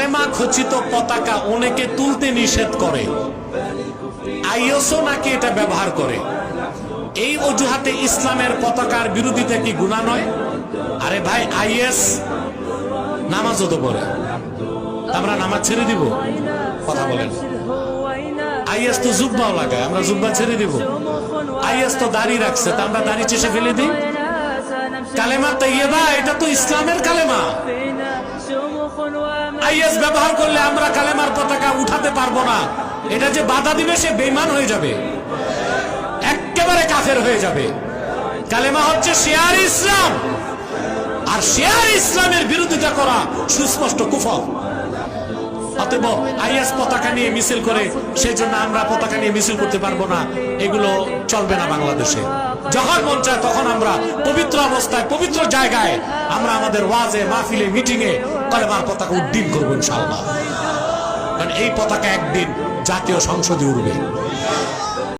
কালেমা খচিত পতাকা অনেকে তুলতে নিষেধ করে। আইএসও নাকি এটা ব্যবহার করে। এই অজুহাতে ইসলামের পতাকার বিরোধিতা কি গুণা নয়? আরে ভাই, আইএস নামাজও তো পড়ে। আমরা নামাজ ছেড়ে দিব? কথা বলেন। আইএস তো জুব্বাও লাগায়, আমরা জুব্বা ছেড়ে দিব। আইএস তো দাড়ি রাখছে, তা আমরা দাড়ি চেষে ফেলে দিই? কালেমা তৈয়বা এটা তো ইসলামের কালেমা। আইএস ব্যবহার করলে আমরা কালেমার পতাকা উঠাতে পারব না। এটা যে বাধা দিবে, সে বেইমান হয়ে যাবে। একেবারে কাফের হয়ে যাবে। কালেমা হচ্ছে শেয়ার ইসলাম। আর শেয়ার ইসলামের বিরোধিতা করা সুস্পষ্ট কুফর অতএব আইএস পতাকা নিয়ে মিছিল করে সেই জন্য আমরা পতাকা নিয়ে মিছিল করতে পারব না। এগুলো চলবে না বাংলাদেশে। যখন মন চায় তখন আমরা পবিত্র অবস্থায়, পবিত্র জায়গায় আমরা আমাদের ওয়াজে, মাহফিলে মিটিং এ কলেমার পতাকা উড্ডীন করব ইনশাআল্লাহ। কারণ এই পতাকা একদিন জাতীয় সংসদে উঠবে